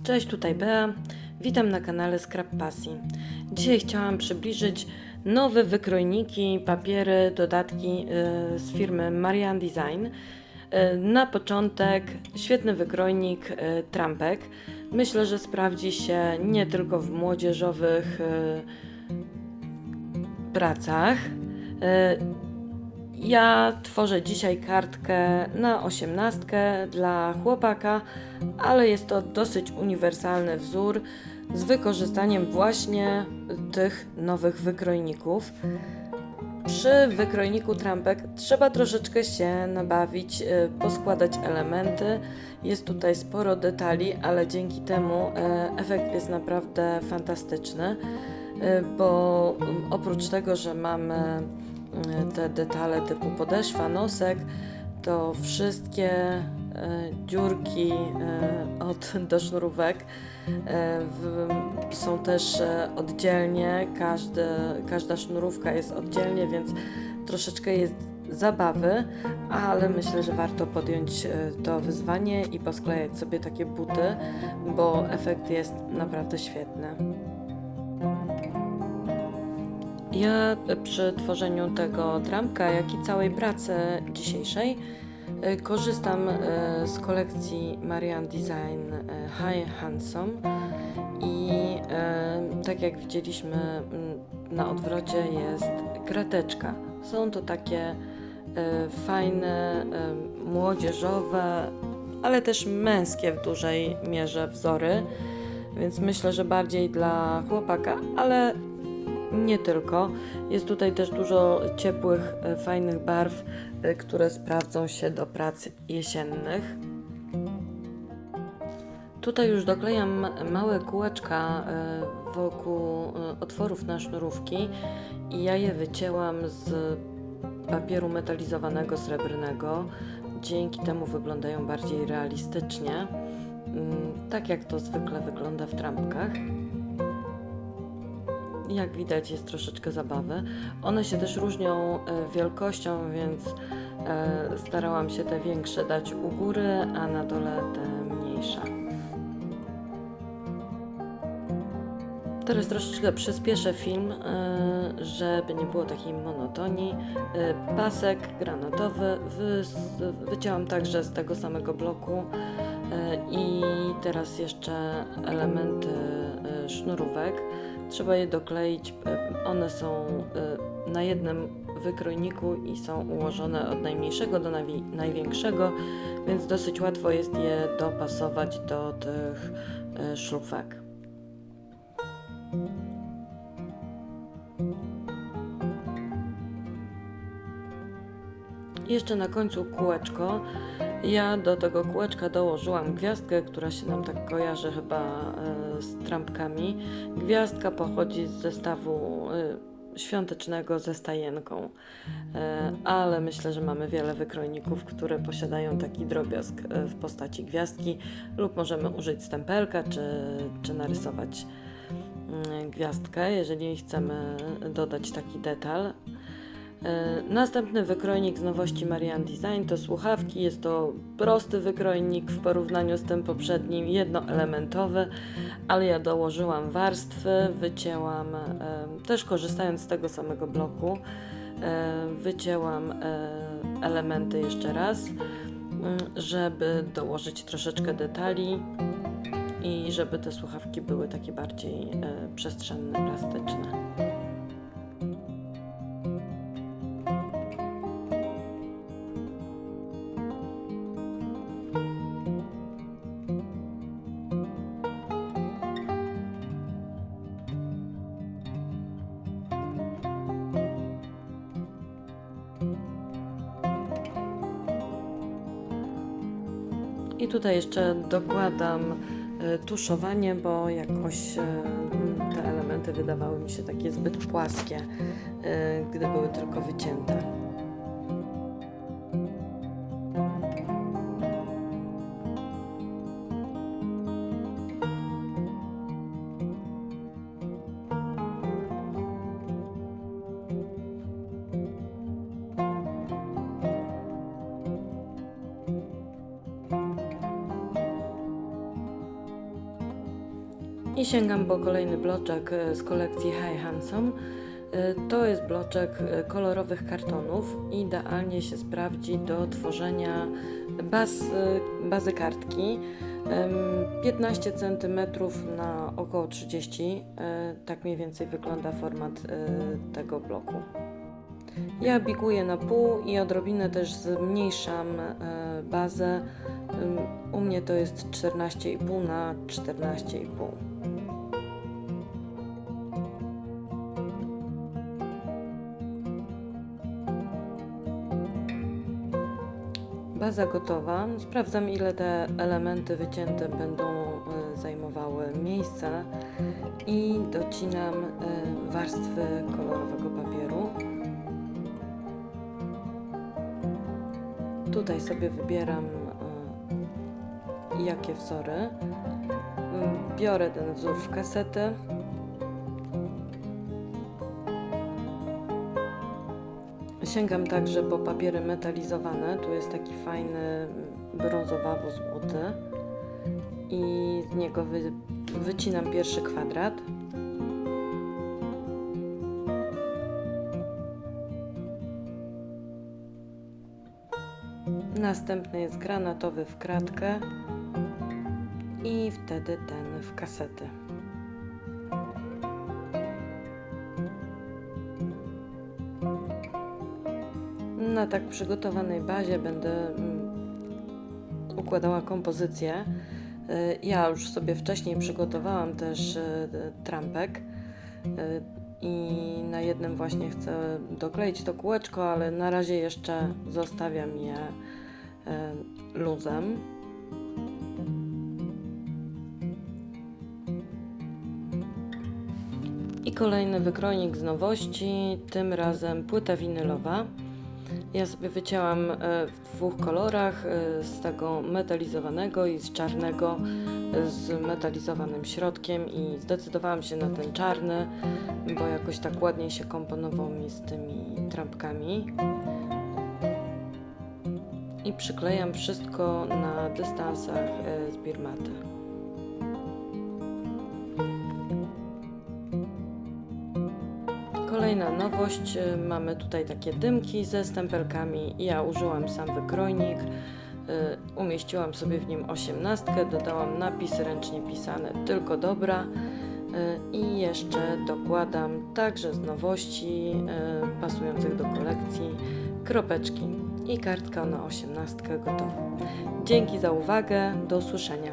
Cześć, tutaj Bea. Witam na kanale Scrap Pasji. Dzisiaj chciałam przybliżyć nowe wykrojniki, papiery, dodatki y, z firmy Marian Design. Y, Na początek świetny wykrojnik y, trampek. Myślę, że sprawdzi się nie tylko w młodzieżowych pracach. Ja tworzę dzisiaj kartkę na osiemnastkę dla chłopaka, ale jest to dosyć uniwersalny wzór z wykorzystaniem właśnie tych nowych wykrojników. Przy wykrojniku trampek trzeba troszeczkę się nabawić, y, poskładać elementy. Jest tutaj sporo detali, ale dzięki temu y, efekt jest naprawdę fantastyczny, y, bo oprócz tego, że mamy te detale typu podeszwa, nosek, to wszystkie e, dziurki e, od do sznurówek e, są też oddzielnie, każdy, każda sznurówka jest oddzielnie, więc troszeczkę jest zabawy, ale myślę, że warto podjąć to wyzwanie i posklejać sobie takie buty, bo efekt jest naprawdę świetny. Ja przy tworzeniu tego trampka, jak i całej pracy dzisiejszej, y, korzystam y, z kolekcji Marian Design y, High Handsome i tak jak widzieliśmy na odwrocie jest krateczka. Są to takie fajne, młodzieżowe, ale też męskie w dużej mierze wzory, więc myślę, że bardziej dla chłopaka, ale nie tylko. Jest tutaj też dużo ciepłych, e, fajnych barw, e, które sprawdzą się do prac jesiennych. Tutaj już doklejam małe kółeczka e, wokół otworów na sznurówki i ja je wycięłam z papieru metalizowanego srebrnego. Dzięki temu wyglądają bardziej realistycznie, mm, tak jak to zwykle wygląda w trampkach. Jak widać, jest troszeczkę zabawy. One się też różnią e, wielkością, więc e, starałam się te większe dać u góry, a na dole te mniejsze. Teraz troszeczkę przyspieszę film, e, żeby nie było takiej monotonii. Pasek granatowy wycięłam także z tego samego bloku i teraz jeszcze elementy sznurówek. Trzeba je dokleić. e, One są e, na jednym wykrojniku i są ułożone od najmniejszego do najwi- największego, więc dosyć łatwo jest je dopasować do tych e, szlufek. Jeszcze na końcu kółeczko. Ja do tego kółeczka dołożyłam gwiazdkę, która się nam tak kojarzy chyba e, z trampkami. Gwiazdka pochodzi z zestawu e, świątecznego ze stajenką, e, ale myślę, że mamy wiele wykrojników, które posiadają taki drobiazg w postaci gwiazdki, lub możemy użyć stempelka, czy, czy narysować mm, gwiazdkę, jeżeli chcemy dodać taki detal. E, Następny wykrojnik z nowości Marian Design to słuchawki. Jest to prosty wykrojnik w porównaniu z tym poprzednim, jednoelementowy, ale ja dołożyłam warstwy, wycięłam, e, też korzystając z tego samego bloku, e, wycięłam elementy jeszcze raz, mm, żeby dołożyć troszeczkę detali i żeby te słuchawki były takie bardziej przestrzenne, plastyczne. I tutaj jeszcze dokładam e, tuszowanie, bo jakoś e, te elementy wydawały mi się takie zbyt płaskie, e, gdy były tylko wycięte. I sięgam po kolejny bloczek e, z kolekcji High Handsome. E, To jest bloczek e, kolorowych kartonów. Idealnie się sprawdzi do tworzenia baz, bazy kartki. Em, 15 cm na około 30. e, Tak mniej więcej wygląda format tego bloku. Ja biguję na pół i odrobinę też zmniejszam e, bazę. U mnie to jest 14,5 na 14,5. Baza gotowa. Sprawdzam ile te elementy wycięte będą e, zajmowały miejsca i docinam e, warstwy kolorowego papieru. Tutaj sobie wybieram e, jakie wzory. Mm, Biorę ten wzór w kasetę. Sięgam także po papiery metalizowane. Tu jest taki fajny brązowawo-złoty i z niego wy, wycinam pierwszy kwadrat. Następny jest granatowy w kratkę i wtedy ten w kasety. Na tak przygotowanej bazie będę mm, układała kompozycję. Y, Ja już sobie wcześniej przygotowałam też y, trampek y, i na jednym właśnie chcę dokleić to kółeczko, ale na razie jeszcze zostawiam je luzem. I kolejny wykrojnik z nowości, tym razem płyta winylowa. Ja sobie wycięłam e, w dwóch kolorach, e, z tego metalizowanego i z czarnego e, z metalizowanym środkiem i zdecydowałam się na ten czarny, bo jakoś tak ładniej się komponował mi z tymi trampkami. I przyklejam wszystko na dystansach e, z birmaty. Kolejna nowość, y, mamy tutaj takie dymki ze stempelkami. Ja użyłam sam wykrojnik, y, umieściłam sobie w nim osiemnastkę, dodałam napis ręcznie pisany tylko dobra. I jeszcze dokładam także z nowości pasujących do kolekcji kropeczki i kartka na osiemnastkę gotowa. Dzięki za uwagę, do usłyszenia.